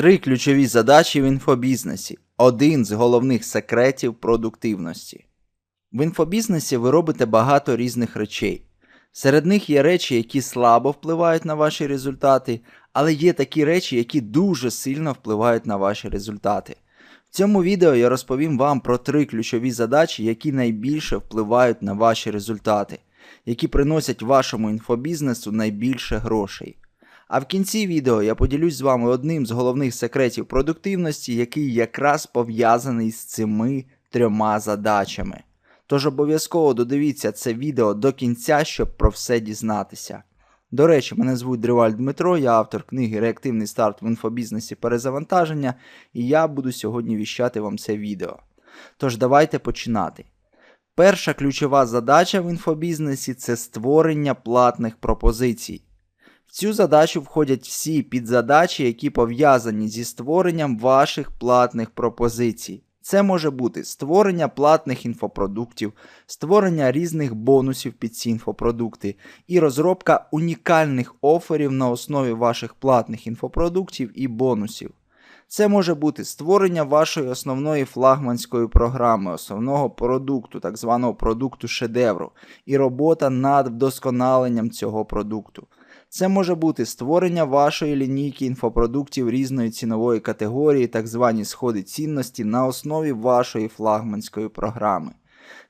Три ключові задачі в інфобізнесі. Один з головних секретів продуктивності. В інфобізнесі ви робите багато різних речей. Серед них є речі, які слабо впливають на ваші результати, але є такі речі, які дуже сильно впливають на ваші результати. В цьому відео я розповім вам про три ключові задачі, які найбільше впливають на ваші результати, які приносять вашому інфобізнесу найбільше грошей. А в кінці відео я поділюсь з вами одним з головних секретів продуктивності, який якраз пов'язаний з цими трьома задачами. Тож обов'язково додивіться це відео до кінця, щоб про все дізнатися. До речі, мене звуть Дриваль Дмитро, я автор книги Реактивний старт в інфобізнесі перезавантаження, і я буду сьогодні віщати вам це відео. Тож давайте починати. Перша ключова задача в інфобізнесі це створення платних пропозицій. В цю задачу входять всі підзадачі, які пов'язані зі створенням ваших платних пропозицій. Це може бути створення платних інфопродуктів, створення різних бонусів під ці інфопродукти і розробка унікальних оферів на основі ваших платних інфопродуктів і бонусів. Це може бути створення вашої основної флагманської програми, основного продукту, так званого продукту шедевру, і робота над вдосконаленням цього продукту. Це може бути створення вашої лінійки інфопродуктів різної цінової категорії, так звані сходи цінності на основі вашої флагманської програми.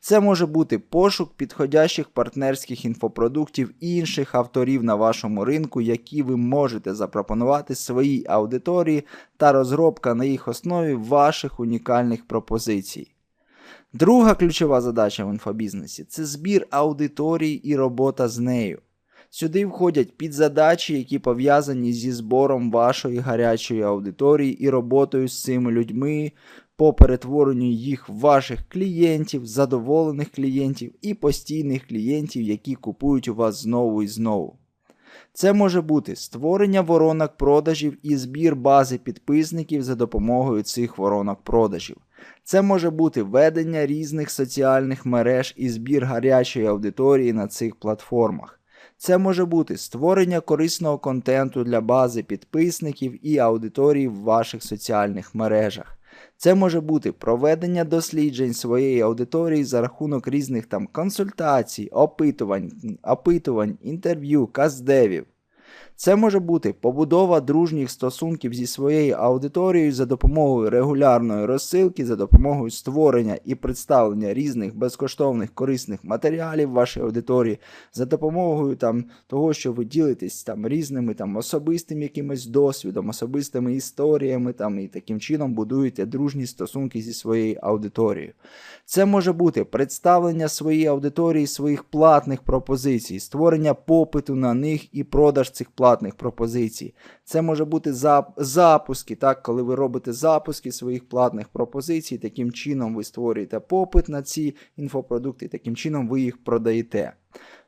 Це може бути пошук підходящих партнерських інфопродуктів і інших авторів на вашому ринку, які ви можете запропонувати своїй аудиторії та розробка на їх основі ваших унікальних пропозицій. Друга ключова задача в інфобізнесі це збір аудиторії і робота з нею. Сюди входять підзадачі, які пов'язані зі збором вашої гарячої аудиторії і роботою з цими людьми по перетворенню їх в ваших клієнтів, задоволених клієнтів і постійних клієнтів, які купують у вас знову і знову. Це може бути створення воронок продажів і збір бази підписників за допомогою цих воронок продажів. Це може бути ведення різних соціальних мереж і збір гарячої аудиторії на цих платформах. Це може бути створення корисного контенту для бази підписників і аудиторії в ваших соціальних мережах. Це може бути проведення досліджень своєї аудиторії за рахунок різних там консультацій, опитувань, опитувань, інтерв'ю, каздевів. Це може бути побудова дружніх стосунків зі своєю аудиторією за допомогою регулярної розсилки, за допомогою створення і представлення різних безкоштовних корисних матеріалів вашій аудиторії, за допомогою там, того, що ви ділитесь там різними там, особистим якимось досвідом, особистими історіями там, і таким чином будуєте дружні стосунки зі своєю аудиторією. Це може бути представлення своїй аудиторії своїх платних пропозицій, створення попиту на них і продаж цих платних пропозицій. Це може бути запуски, так, коли ви робите запуски своїх платних пропозицій, таким чином ви створюєте попит на ці інфопродукти, таким чином ви їх продаєте.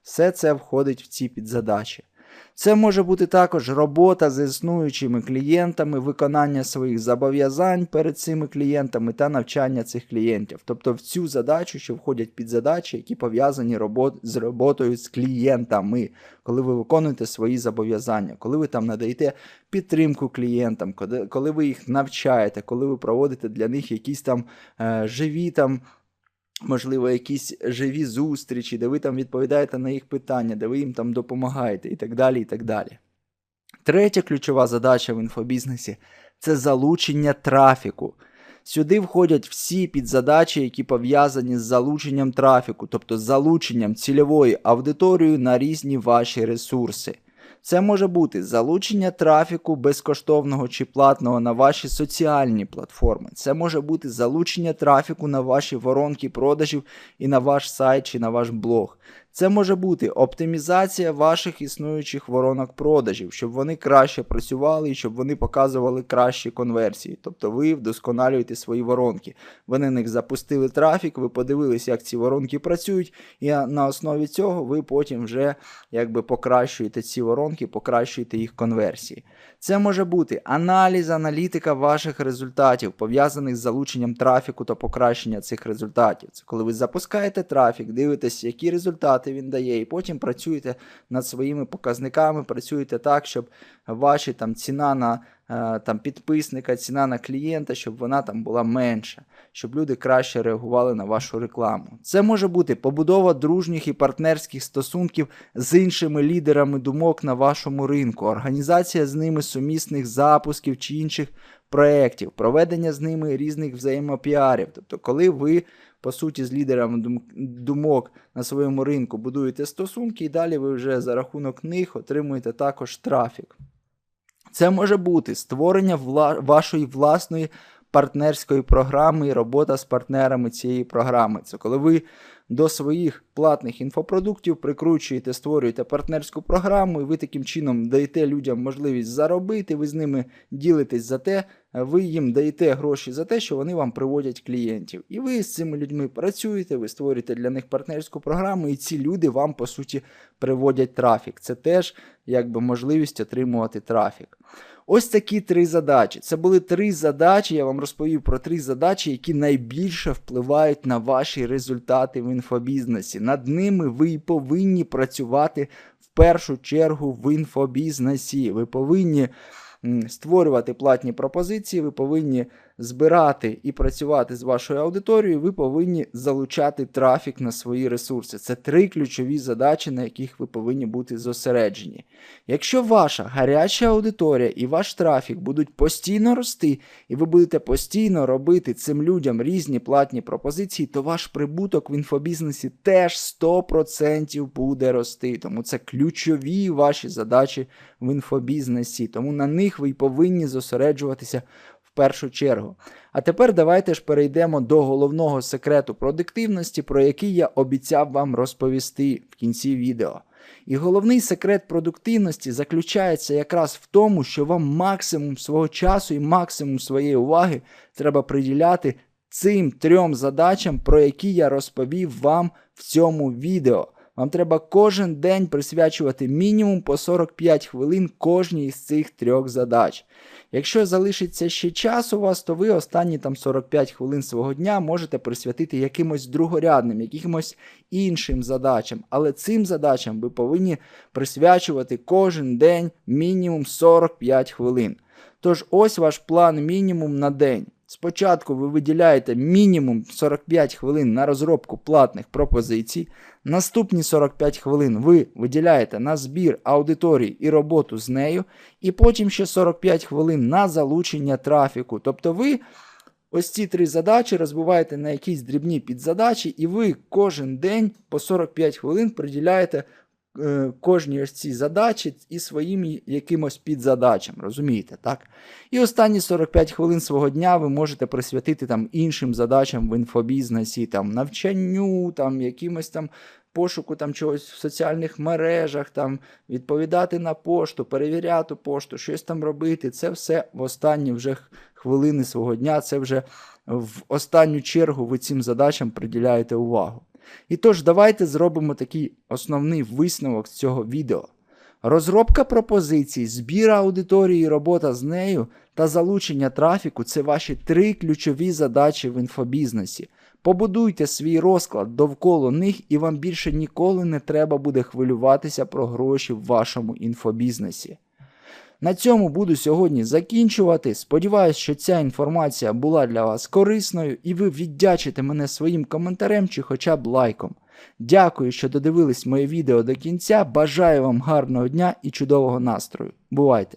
Все це входить в ці підзадачі. Це може бути також робота з існуючими клієнтами, виконання своїх зобов'язань перед цими клієнтами та навчання цих клієнтів. Тобто в цю задачу, що входять під задачі, які пов'язані робот, з роботою з клієнтами, коли ви виконуєте свої зобов'язання, коли ви там надаєте підтримку клієнтам, коли ви їх навчаєте, коли ви проводите для них якісь там е, живі там можливо, якісь живі зустрічі, де ви там відповідаєте на їх питання, де ви їм там допомагаєте і так далі. і так далі. Третя ключова задача в інфобізнесі це залучення трафіку. Сюди входять всі підзадачі, які пов'язані з залученням трафіку, тобто з залученням цільової аудиторії на різні ваші ресурси. Це може бути залучення трафіку безкоштовного чи платного на ваші соціальні платформи. Це може бути залучення трафіку на ваші воронки продажів і на ваш сайт чи на ваш блог. Це може бути оптимізація ваших існуючих воронок продажів, щоб вони краще працювали і щоб вони показували кращі конверсії. Тобто ви вдосконалюєте свої воронки. Ви на них запустили трафік, ви подивилися, як ці воронки працюють, і на основі цього ви потім вже якби покращуєте ці воронки, покращуєте їх конверсії. Це може бути аналіз, аналітика ваших результатів, пов'язаних з залученням трафіку та покращення цих результатів. Це коли ви запускаєте трафік, дивитесь, які результати результати він дає, і потім працюєте над своїми показниками, працюєте так, щоб ваші там ціна на е, там, підписника, ціна на клієнта, щоб вона там була менша, щоб люди краще реагували на вашу рекламу. Це може бути побудова дружніх і партнерських стосунків з іншими лідерами думок на вашому ринку, організація з ними сумісних запусків чи інших проєктів, проведення з ними різних взаємопіарів. Тобто, коли ви по суті, з лідерами думок на своєму ринку будуєте стосунки, і далі ви вже за рахунок них отримуєте також трафік. Це може бути створення вла- вашої власної партнерської програми і робота з партнерами цієї програми. Це коли ви до своїх платних інфопродуктів прикручуєте, створюєте партнерську програму, і ви таким чином даєте людям можливість заробити, ви з ними ділитесь за те, ви їм даєте гроші за те, що вони вам приводять клієнтів. І ви з цими людьми працюєте, ви створюєте для них партнерську програму, і ці люди вам, по суті, приводять трафік. Це теж якби можливість отримувати трафік. Ось такі три задачі. Це були три задачі. Я вам розповів про три задачі, які найбільше впливають на ваші результати в інфобізнесі. Над ними ви і повинні працювати в першу чергу в інфобізнесі. Ви повинні створювати платні пропозиції, ви повинні збирати і працювати з вашою аудиторією, ви повинні залучати трафік на свої ресурси. Це три ключові задачі, на яких ви повинні бути зосереджені. Якщо ваша гаряча аудиторія і ваш трафік будуть постійно рости, і ви будете постійно робити цим людям різні платні пропозиції, то ваш прибуток в інфобізнесі теж 100% буде рости. Тому це ключові ваші задачі в інфобізнесі. Тому на них ви й повинні зосереджуватися першу чергу. А тепер давайте ж перейдемо до головного секрету продуктивності, про який я обіцяв вам розповісти в кінці відео. І головний секрет продуктивності заключається якраз в тому, що вам максимум свого часу і максимум своєї уваги треба приділяти цим трьом задачам, про які я розповів вам в цьому відео. Вам треба кожен день присвячувати мінімум по 45 хвилин кожній з цих трьох задач. Якщо залишиться ще час у вас, то ви останні там 45 хвилин свого дня можете присвятити якимось другорядним, якимось іншим задачам. Але цим задачам ви повинні присвячувати кожен день мінімум 45 хвилин. Тож ось ваш план мінімум на день. Спочатку ви виділяєте мінімум 45 хвилин на розробку платних пропозицій. Наступні 45 хвилин ви виділяєте на збір аудиторії і роботу з нею, і потім ще 45 хвилин на залучення трафіку. Тобто ви ось ці три задачі розбиваєте на якісь дрібні підзадачі, і ви кожен день по 45 хвилин приділяєте кожній ось цій задачі і своїм якимось підзадачам, розумієте, так? І останні 45 хвилин свого дня ви можете присвятити там іншим задачам в інфобізнесі, там навчанню, там якимось там пошуку там чогось в соціальних мережах, там відповідати на пошту, перевіряти пошту, щось там робити. Це все в останні вже хвилини свого дня, це вже в останню чергу ви цим задачам приділяєте увагу. І тож, давайте зробимо такий основний висновок з цього відео. Розробка пропозицій, збір аудиторії, робота з нею та залучення трафіку це ваші три ключові задачі в інфобізнесі. Побудуйте свій розклад довкола них, і вам більше ніколи не треба буде хвилюватися про гроші в вашому інфобізнесі. На цьому буду сьогодні закінчувати. Сподіваюсь, що ця інформація була для вас корисною і ви віддячите мене своїм коментарем чи хоча б лайком. Дякую, що додивились моє відео до кінця. Бажаю вам гарного дня і чудового настрою. Бувайте!